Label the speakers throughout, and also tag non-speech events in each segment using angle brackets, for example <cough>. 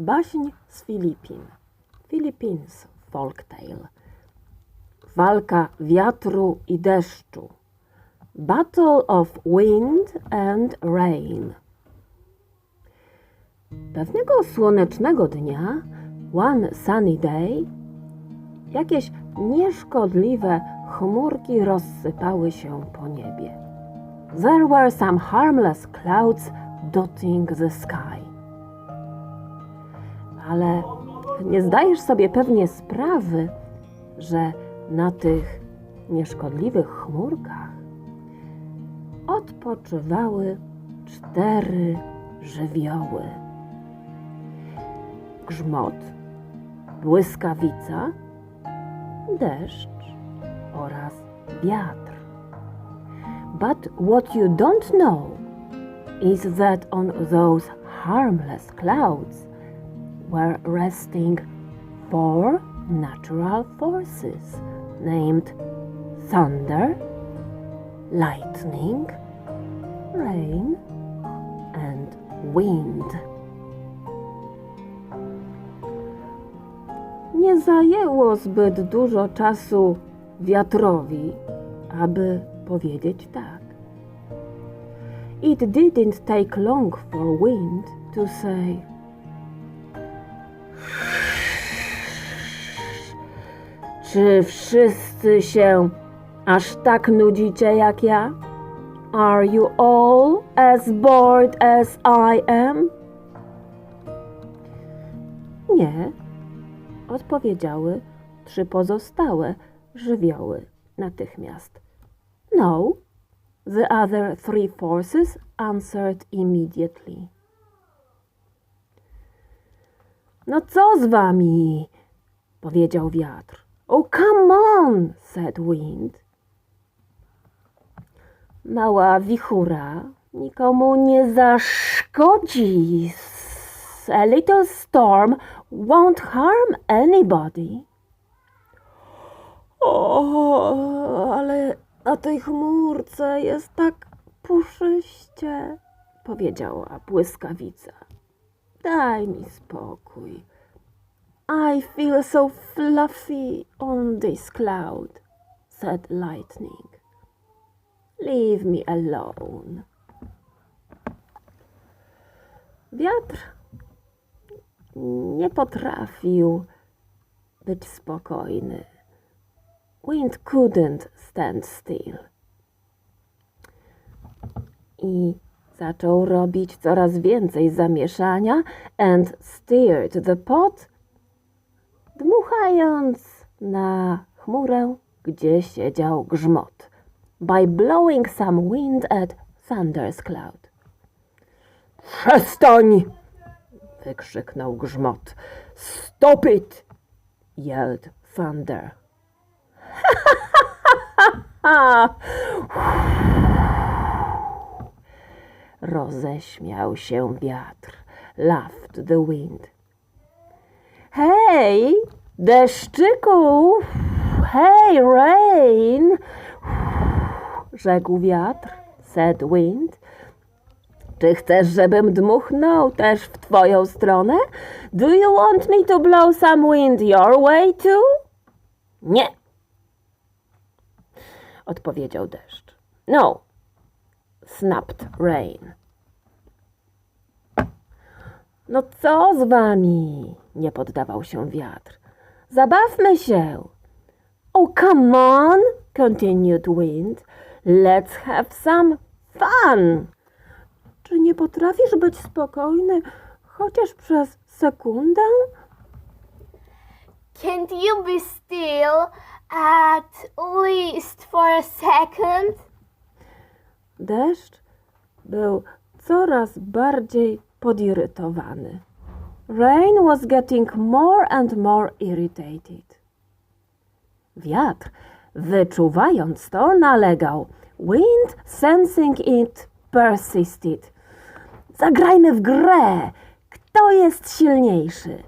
Speaker 1: Baśń z Filipin. Philippines Folktale. Walka wiatru i deszczu. Battle of Wind and Rain. Pewnego słonecznego dnia, one sunny day, jakieś nieszkodliwe chmurki rozsypały się po niebie. There were some harmless clouds dotting the sky. Ale nie zdajesz sobie pewnie sprawy, że na tych nieszkodliwych chmurkach odpoczywały cztery żywioły. Grzmot, błyskawica, deszcz oraz wiatr. But what you don't know is that on those harmless clouds were resting four natural forces named thunder, lightning, rain, and wind. Nie zajęło zbyt dużo czasu wiatrowi, aby powiedzieć tak. It didn't take long for wind to say, Czy wszyscy się aż tak nudzicie jak ja? Are you all as bored as I am? Nie, odpowiedziały trzy pozostałe żywioły natychmiast. No, the other three forces answered immediately. No co z wami? powiedział wiatr. Oh, come on, said wind. Mała wichura nikomu nie zaszkodzi. A little storm won't harm anybody. O, ale na tej chmurce jest tak puszyście, powiedziała błyskawica. Daj mi spokój. I feel so fluffy on this cloud, said Lightning. Leave me alone. Wiatr nie potrafił być spokojny. Wind couldn't stand still. I zaczął robić coraz więcej zamieszania and stirred the pot, dmuchając na chmurę, gdzie siedział grzmot, by blowing some wind at Thunder's cloud. Przestań! wykrzyknął grzmot. Stop it! yelled Thunder. <laughs> Roześmiał się wiatr. Laughed the wind. Hej, deszczyku! Hej, rain! Rzekł wiatr, said wind. Czy chcesz, żebym dmuchnął też w twoją stronę? Do you want me to blow some wind your way too? Nie, odpowiedział deszcz. No, snapped rain. No co z wami? Nie poddawał się wiatr. Zabawmy się. Oh, come on, continued wind. Let's have some fun. Czy nie potrafisz być spokojny chociaż przez sekundę?
Speaker 2: Can't you be still at least for a second?
Speaker 1: Deszcz był coraz bardziej podirytowany. Rain was getting more and more irritated. Wiatr, wyczuwając to, nalegał. Wind, sensing it, persisted. Zagrajmy w grę. Kto jest silniejszy?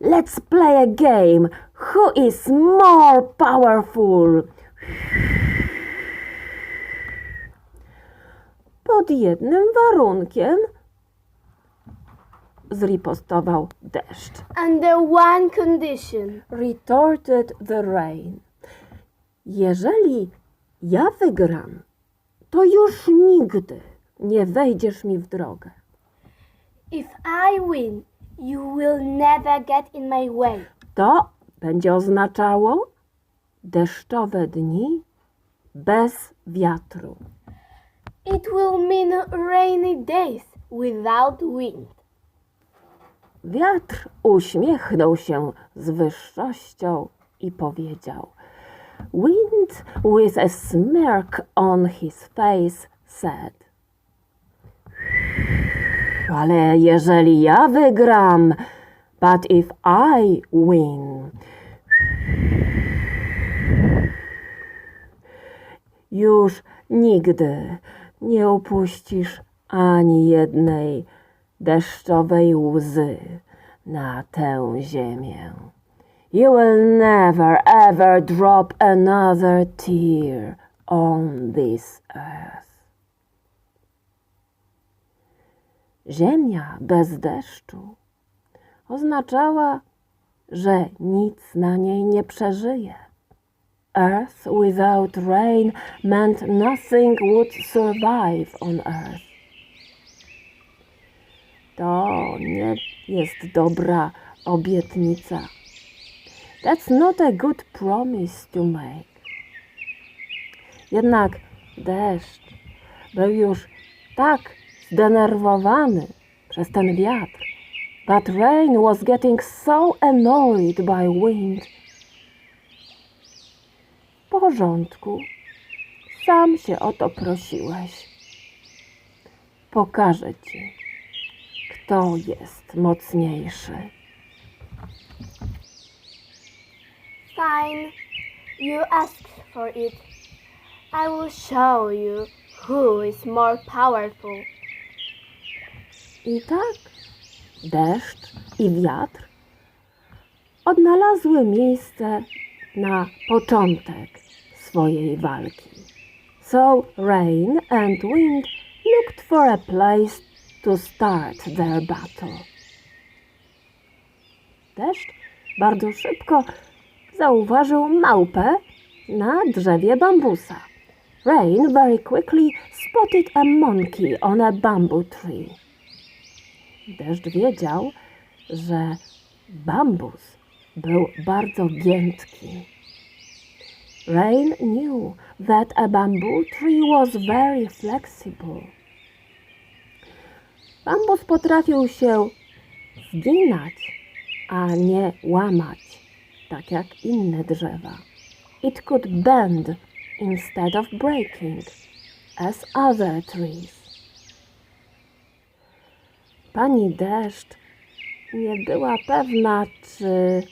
Speaker 1: Let's play a game. Who is more powerful? Pod jednym warunkiem. Zripostował deszcz.
Speaker 2: Under one condition.
Speaker 1: Retorted the rain. Jeżeli ja wygram, to już nigdy nie wejdziesz mi w drogę.
Speaker 2: If I win, you will never get in my way.
Speaker 1: To będzie oznaczało deszczowe dni bez wiatru.
Speaker 2: It will mean rainy days without wind.
Speaker 1: Wiatr uśmiechnął się z wyższością i powiedział: Wind with a smirk on his face said: Ale jeżeli ja wygram, but if I win, już nigdy nie upuścisz ani jednej deszczowej łzy na tę ziemię. You will never ever drop another tear on this earth. Ziemia bez deszczu oznaczała, że nic na niej nie przeżyje. Earth without rain meant nothing would survive on earth. To nie jest dobra obietnica. That's not a good promise to make. Jednak deszcz był już tak zdenerwowany przez ten wiatr. But rain was getting so annoyed by wind. W porządku. Sam się o to prosiłeś. Pokażę ci, kto jest mocniejszy.
Speaker 2: Fine, you asked for it. I will show you who is more powerful.
Speaker 1: I tak deszcz i wiatr odnalazły miejsce na początek swojej walki. So rain and wind looked for a place to start their battle. Deszcz bardzo szybko zauważył małpę na drzewie bambusa. Rain very quickly spotted a monkey on a bamboo tree. Deszcz wiedział, że bambus był bardzo giętki. Rain knew that a bamboo tree was very flexible. Bambus potrafił się zginać, a nie łamać, tak jak inne drzewa. It could bend instead of breaking, as other trees. Pani deszcz nie była pewna, czy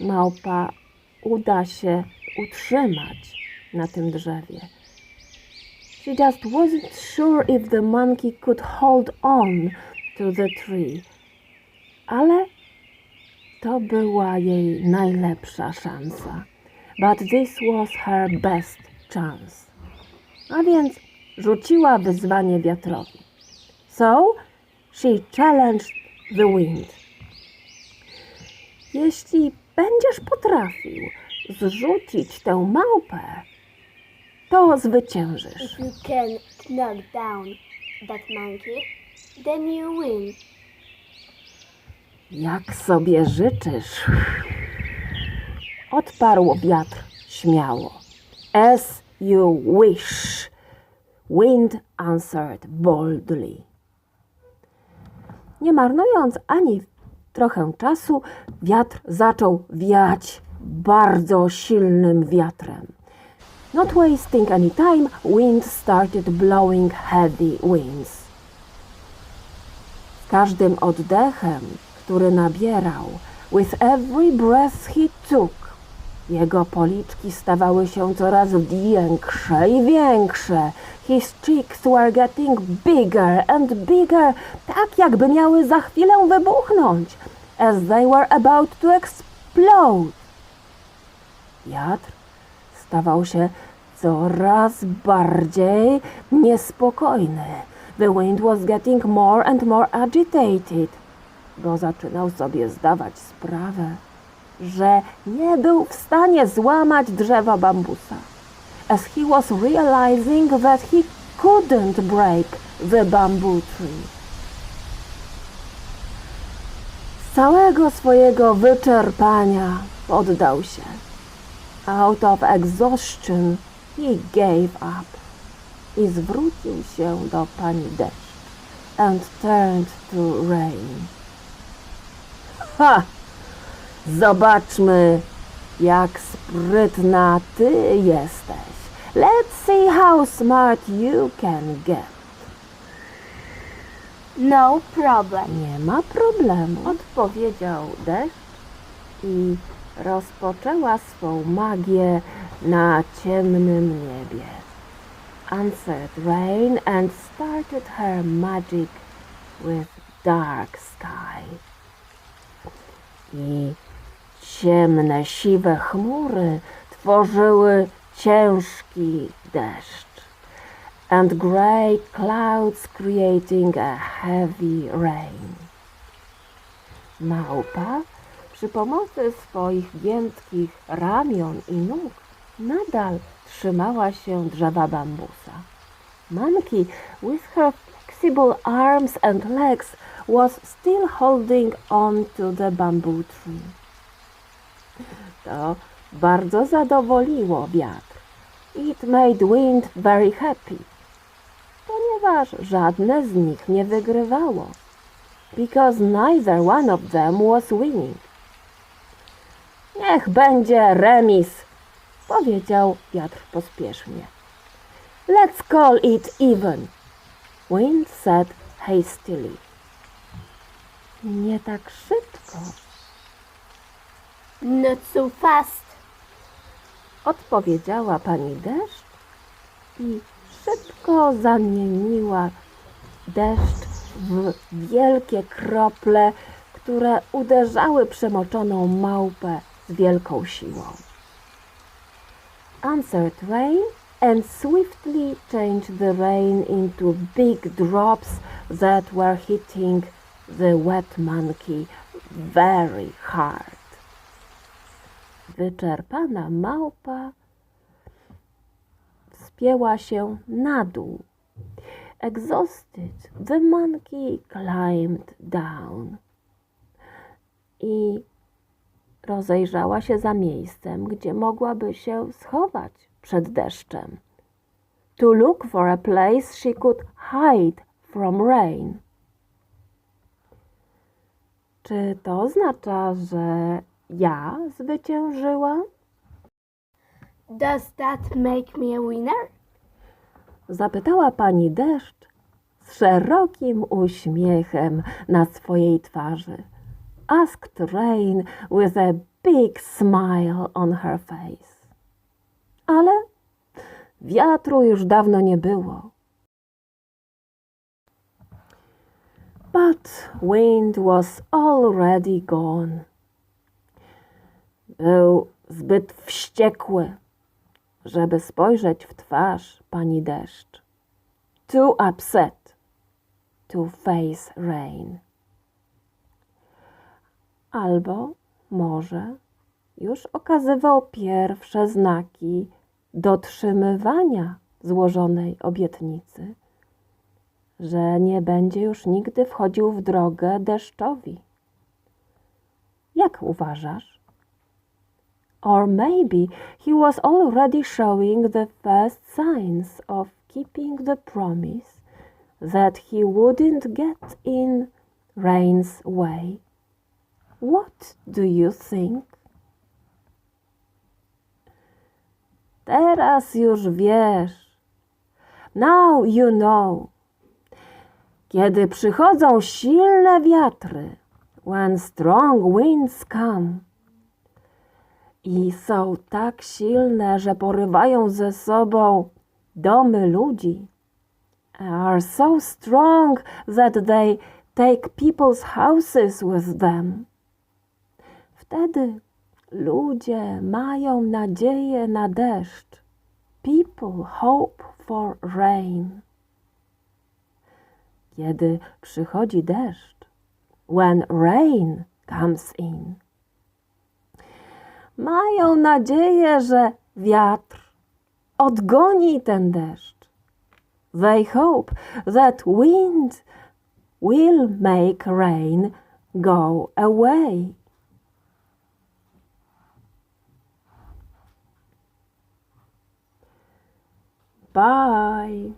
Speaker 1: małpa uda się utrzymać na tym drzewie. She just wasn't sure if the monkey could hold on to the tree. Ale to była jej najlepsza szansa. But this was her best chance. A więc rzuciła wyzwanie wiatrowi. So she challenged the wind. Jeśli będziesz potrafił zrzucić tę małpę, to zwyciężysz.
Speaker 2: If you can knock down that monkey, then you win.
Speaker 1: Jak sobie życzysz, odparł wiatr śmiało. As you wish, wind answered boldly. Nie marnując ani trochę czasu, wiatr zaczął wiać bardzo silnym wiatrem. Not wasting any time, wind started blowing heavy winds. Z każdym oddechem, który nabierał, with every breath he took, jego policzki stawały się coraz większe i większe. His cheeks were getting bigger and bigger, tak jakby miały za chwilę wybuchnąć, as they were about to explode. Wiatr stawał się coraz bardziej niespokojny. The wind was getting more and more agitated. bo zaczynał sobie zdawać sprawę, że nie był w stanie złamać drzewa bambusa. As he was realizing that he couldn't break the bamboo tree. Z całego swojego wyczerpania poddał się. Out of exhaustion he gave up i zwrócił się do pani deszcz and turned to rain. Ha! Zobaczmy, jak sprytna ty jesteś. Let's see how smart you can get.
Speaker 2: No problem.
Speaker 1: Nie ma problemu, odpowiedział deszcz i rozpoczęła swą magię na ciemnym niebie. Answered rain and started her magic with dark sky. I ciemne, siwe chmury tworzyły ciężki deszcz. And grey clouds creating a heavy rain. Małpa przy pomocy swoich giętkich ramion i nóg nadal trzymała się drzewa bambusa. Monkey, with her flexible arms and legs, was still holding on to the bamboo tree. To bardzo zadowoliło wiatr. It made wind very happy, ponieważ żadne z nich nie wygrywało. Because neither one of them was winning. Niech będzie remis, powiedział wiatr pospiesznie. Let's call it even, Wind said hastily. Nie tak szybko,
Speaker 2: Not so fast.
Speaker 1: odpowiedziała pani deszcz i szybko zamieniła deszcz w wielkie krople, które uderzały przemoczoną małpę z wielką siłą. Answered rain and swiftly changed the rain into big drops that were hitting the wet monkey very hard. Wyczerpana małpa wspięła się na dół. Exhausted, the monkey climbed down. I rozejrzała się za miejscem, gdzie mogłaby się schować przed deszczem. To look for a place she could hide from rain. Czy to oznacza, że ja zwyciężyłam?
Speaker 2: Does that make me a winner?
Speaker 1: Zapytała pani deszcz z szerokim uśmiechem na swojej twarzy. Asked Rain with a big smile on her face. Ale wiatru już dawno nie było. But wind was already gone. Był zbyt wściekły, żeby spojrzeć w twarz pani deszcz. Too upset to face rain. Albo może już okazywał pierwsze znaki dotrzymywania złożonej obietnicy, że nie będzie już nigdy wchodził w drogę deszczowi. Jak uważasz? Or maybe he was already showing the first signs of keeping the promise that he wouldn't get in rain's way. What do you think? Teraz już wiesz. Now you know. Kiedy przychodzą silne wiatry, when strong winds come, i są tak silne, że porywają ze sobą domy ludzi. Are so strong that they take people's houses with them. Wtedy ludzie mają nadzieję na deszcz. People hope for rain. Kiedy przychodzi deszcz, when rain comes in. Mają nadzieję, że wiatr odgoni ten deszcz. They hope that wind will make rain go away. Bye.